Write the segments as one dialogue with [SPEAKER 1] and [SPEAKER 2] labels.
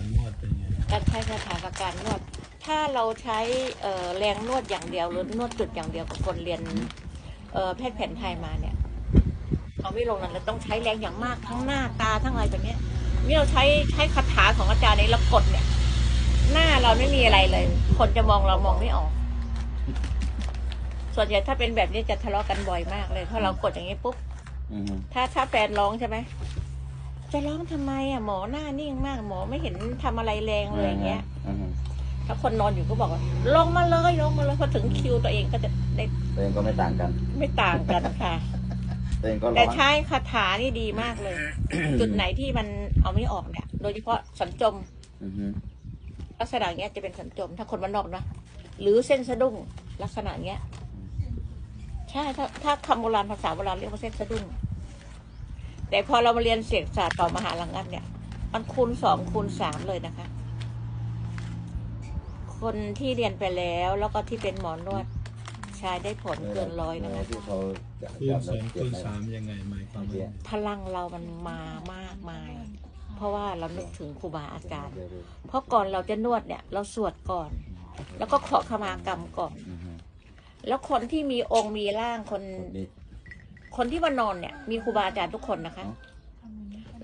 [SPEAKER 1] การนวดเป็นไง
[SPEAKER 2] การใช้คาถากับการนวด ถ้าเราใช้เอ่อแรงนวดอย่างเดียวหรือนวดจุดอย่างเดียวกับคนเรียนเอ่อแพทย์แผนไทยมาเนี่ยเอาไม่ลงนั้นเราต้องใช้แรงอย่างมากทั้งหน้าตาทั้งอะไรแบบเนี้ยนี่เราใช้ใช้คาถาของอาจารย์ในเรากดเนี่ย หน้าเราไม่มีอะไรเลย คนจะมองเรามองไม่ออก ส่วนใหญ่ถ้าเป็นแบบนี้จะทะเลาะกันบ่อยมากเลยเพราะเรากดอย่างนี้ปุ๊บ
[SPEAKER 3] อืม
[SPEAKER 2] ถ้าถ้าแฟนร้องใช่ไหม จะร้องทำไมอะหมอหน้านิ่งมาก หมอไม่เห็นทำอะไรแรงเลยอย่างเงี้ย
[SPEAKER 3] อืม
[SPEAKER 2] ถ้าคนนอนอยู่ก็บอกว่าลงมาเลยลงมาเลยพอถึงคิวตัวเองก็จะได้
[SPEAKER 3] ตัวเองก็ไม่ต่างกัน
[SPEAKER 2] ไม่ต่างกันค่ะ
[SPEAKER 3] ตัวเองก็ร้
[SPEAKER 2] แต่
[SPEAKER 3] อง
[SPEAKER 2] ใช้คาถานี่ดีมากเลย จุดไหนที่มันเอาไม่ออกเนี่ย โดยเฉพาะสัญจม
[SPEAKER 3] อือฮึ
[SPEAKER 2] ลักษณะเงี้ยจะเป็นสัญจม ถ้าคนมันนอกนะหรือเส้นสะดุ้งลักษณะเงี้ย ใช่ถ้าถ้าคำโบราณภาษาโบราณเรียกว่าเส้นสะดุ้ง แต่พอเรามาเรียนเสกศาสตร์ต่อมหาลังงัดเนี่ย มันคูณสองคูณสามเลยนะคะ คนที่เรียนไปแล้วแล้วก็ที่เป็นหมอนวดใช้ได้ผลเกินร้อยนะคะ
[SPEAKER 3] ที่เขาจะ
[SPEAKER 1] คูณ
[SPEAKER 3] จับ
[SPEAKER 1] สอง
[SPEAKER 3] เก็
[SPEAKER 1] คู
[SPEAKER 3] บ
[SPEAKER 1] ณ
[SPEAKER 3] ไว้
[SPEAKER 1] สามยังไงหมายความว่า
[SPEAKER 2] พลังเรามันมามากมาย เพราะว่าเรานึกถึงครูบาอาจารย์ เพราะก่อนเราจะนวดเนี่ย เราสวดก่อน แล้วก็ขอขมากรรมก่อน
[SPEAKER 3] อือฮึ
[SPEAKER 2] แล้วคนที่มีองค์มีร่างคน
[SPEAKER 3] นี่
[SPEAKER 2] คนที่มานอนเนี่ยมีครูบาอาจารย์ทุกคนนะคะ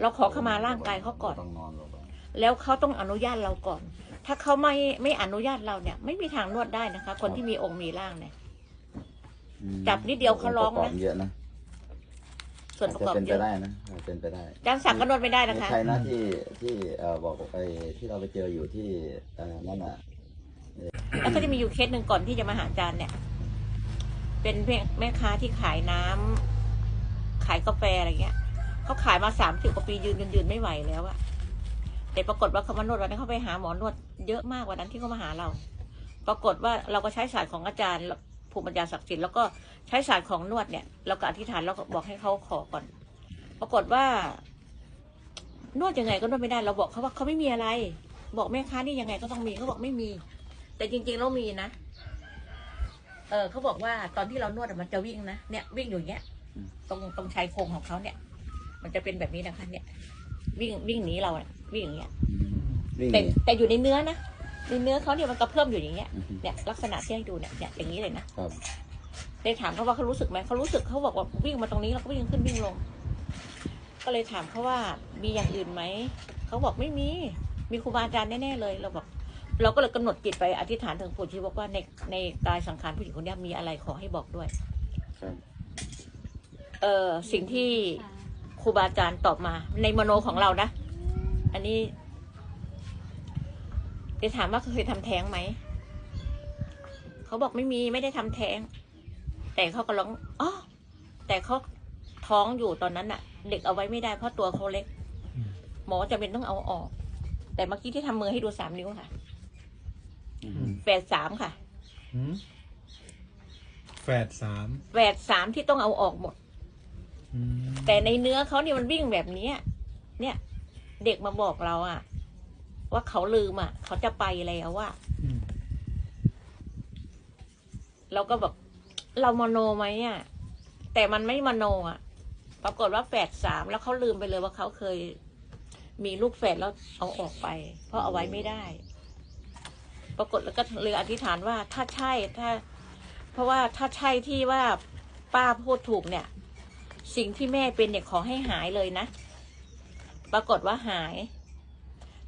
[SPEAKER 2] เราขอขมาร่างกายเขาก่อน
[SPEAKER 3] ต้องนอนลงไป
[SPEAKER 2] แล้วเขาต้องอนุญาตเราก่อน ถ้าเขาไม่ไม่อนุญาตเราเนี่ย ไม่มีทางนวดได้นะคะ คนที่มีองค์มีร่างเนี่ย
[SPEAKER 3] อืม
[SPEAKER 2] จับนิดเดียวเขาร้องนะ
[SPEAKER 3] ปะกบเยอะนะ
[SPEAKER 2] ส่วนประกอบา
[SPEAKER 3] จจะเป็น
[SPEAKER 2] เย
[SPEAKER 3] ไป
[SPEAKER 2] อะ
[SPEAKER 3] ได้นะอาจจะเป็นไปได้
[SPEAKER 2] จางสักดิ์ก็นวดไม่ได้นะคะ
[SPEAKER 3] ใครนะที่ที่เอ่อบอกไอ้ที่เราไปเจออยู่ที่เอ่อนั่นอะ
[SPEAKER 2] แล้วก็จะมีอยู่เคสหนึ่งก่อนที่จะมาหาอาจารย์เนี่ย เป็นแม่แม่ค้าที่ขายน้ำ ขายกาแฟอะไรเงี้ยเขาขายมาสามสิบกว่าปียืนจนยืนไม่ไหวแล้วอะแต่ปรากฏว่าเขามานวดวันนั้นเขาไปหาหมอนวดเยอะมากวันนั้นที่เขามาหาเรา ปรากฏว่าเราก็ใช้ศาสตร์ของอาจารย์ภูมิปัญญาศักดิ์สิทธิ์แล้วก็ใช้ศาสตร์ของนวดเนี่ยเราก็อธิษฐานเราก็บอกให้เขาขอก่อน ปรากฏว่านวดยังไงก็นวดไม่ได้เราบอกเขาว่าเขาไม่มีอะไร บอกแม่ค้านี่ยังไงก็ต้องมีเขาบอกไม่มี แต่จริงๆเรามีนะเออเขาบอกว่าตอนที่เรานวดมันจะวิ่งนะเนี่ยวิ่งอยู่เงี้ย ตรงตรงชายโครงของเขาเนี่ย มันจะเป็นแบบนี้นะคะ เนี่ย วิ่งวิ่งหนีเราอะวิ่งอย่างเงี้ย
[SPEAKER 3] วิ่งห
[SPEAKER 2] แต่
[SPEAKER 3] นี
[SPEAKER 2] แต่อยู่ในเนื้อนะในเนื้อเขาเนี่ยมันกระเพิ่มอยู่อย่างเงี้ย
[SPEAKER 3] อือฮึ
[SPEAKER 2] เนี่ยลักษณะที่ให้ดูเนี่ยเนี่ยอย่างนี้เลยนะ
[SPEAKER 3] ครับ
[SPEAKER 2] ได้ถามเขาว่าเขารู้สึกไหมเขารู้สึกเขาบอกว่าวิ่งมาตรงนี้แล้วก็วิ่งขึ้นวิ่งลง ก็เลยถามเขาว่ามีอย่างอื่นไหมเขาบอกไม่มี มีครูบาอาจารย์แน่ๆเลย เราบอกเราก็เลยกำหนดจิตไปอธิษฐานถึงปู่ชีวกว่าในในกายสังขารผู้หญิงคนเนี้ยมีอะไรขอให้บอกด้วย
[SPEAKER 3] ครับ
[SPEAKER 2] เออสิ่งที่ครูบาอาจารย์ตอบมา ในมโนของเรานะ อันนี้จะถามว่าเคยทำแท้งไหม เขาบอกไม่มีไม่ได้ทำแท้ง แต่เขาก็ร้องอ๋อแต่เขาท้องอยู่ตอนนั้นน่ะเด็กเอาไว้ไม่ได้เพราะตัวเขาเล็ก หมอจะเป็นต้องเอาออก แต่เมื่อกี้ที่ทำมือให้ดูสามนิ้วค่ะ
[SPEAKER 3] อืม
[SPEAKER 2] แฝดสามค่ะ
[SPEAKER 1] หืมแฝดสาม
[SPEAKER 2] แฝดสามที่ต้องเอาออกหมด
[SPEAKER 1] อืม
[SPEAKER 2] แต่ในเนื้อเขาเนี่ยมันวิ่งแบบเนี้ยเนี่ย เด็กมาบอกเราอะว่าเขาลืมอะเขาจะไปแล้วว่า
[SPEAKER 1] อืม
[SPEAKER 2] เราก็แบบเรามโนไหมอะแต่มันไม่มโนอะปรากฏว่าแฝดสามแล้วเขาลืมไปเลยว่าเขาเคย มีลูกแฝดแล้วเอาออกไป เพราะเอาไว้ไม่ได้ ปรากฏแล้วก็เลยอธิษฐานว่าถ้าใช่ถ้า เพราะว่าถ้าใช่ที่ว่าป้าพูดถูกเนี่ย สิ่งที่แม่เป็นเนี่ยขอให้หายเลยนะ ปรากฏว่าหาย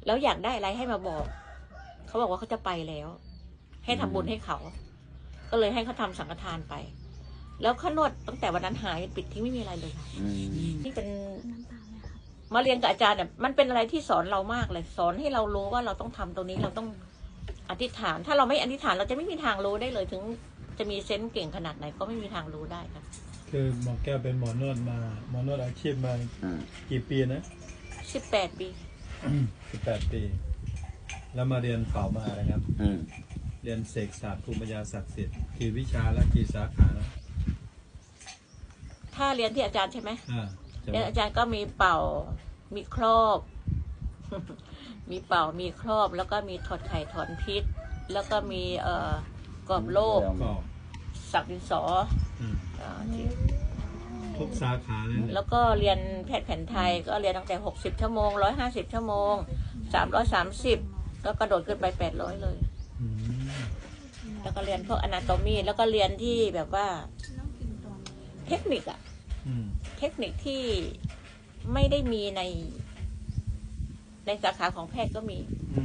[SPEAKER 2] แล้วอยากได้อะไรให้มาบอก เขาบอกว่าเขาจะไปแล้ว ให้ทำบุญให้เขา ก็เลยให้เขาทำสังฆทานไป แล้วขนวดตั้งแต่วันนั้นหายปิดทิ้งไม่มีอะไรเลยค่ะ
[SPEAKER 3] อืม
[SPEAKER 2] นี่เป็นมาเรียนกับอาจารย์เนี่ยมันเป็นอะไรที่สอนเรามากเลย สอนให้เรารู้ว่าเราต้องทำตรงนี้เราต้องอธิษฐาน ถ้าเราไม่อธิษฐานเราจะไม่มีทางรู้ได้เลยถึงจะมีเซนส์เก่งขนาดไหนก็ไม่มีทางรู้ได้ค่ะ
[SPEAKER 1] คือหมอแก้วเป็นหมอนวดมา หมอนวดอาชีพมา
[SPEAKER 3] อืม
[SPEAKER 1] กี่ปีนะ
[SPEAKER 2] สิบแปดปี
[SPEAKER 1] สิบแปดปี แล้วมาเรียนต่อมานะครับ
[SPEAKER 3] อืม
[SPEAKER 1] เรียนเสกศาสตร์ภูมิปัญญาศักดิ์สิทธิ์กี่วิชาและกี่สาขานะ
[SPEAKER 2] ถ้าเรียนที่อาจารย์ใช่ไหม
[SPEAKER 1] อ่าใช่ไหม
[SPEAKER 2] เรียนอาจารย์ก็มีเป่า มีครอบ มีเป่ามีครอบ แล้วก็มีถอดไข่ถอนพิษ แล้วก็มีเอ่อกรอบโลก
[SPEAKER 1] ก็
[SPEAKER 2] สักดินสอ
[SPEAKER 1] อืม
[SPEAKER 2] อ่าที่
[SPEAKER 1] ทุกสาขาเลยนะ
[SPEAKER 2] แล้วก็เรียนแพทย์แผนไทยก็เรียนตั้งแต่หกสิบชั่วโมงร้อยห้าสิบชั่วโมงสามร้อยสามสิบก็กระโดดขึ้นไปแปดร้อยเลย
[SPEAKER 1] อืม
[SPEAKER 2] แล้วก็เรียนพวกอนาโตมีแล้วก็เรียนที่แบบว่าเทคนิคอะ
[SPEAKER 1] อืม
[SPEAKER 2] เทคนิคที่ไม่ได้มีใน ในสาขาของแพทย์ก็มี
[SPEAKER 1] อ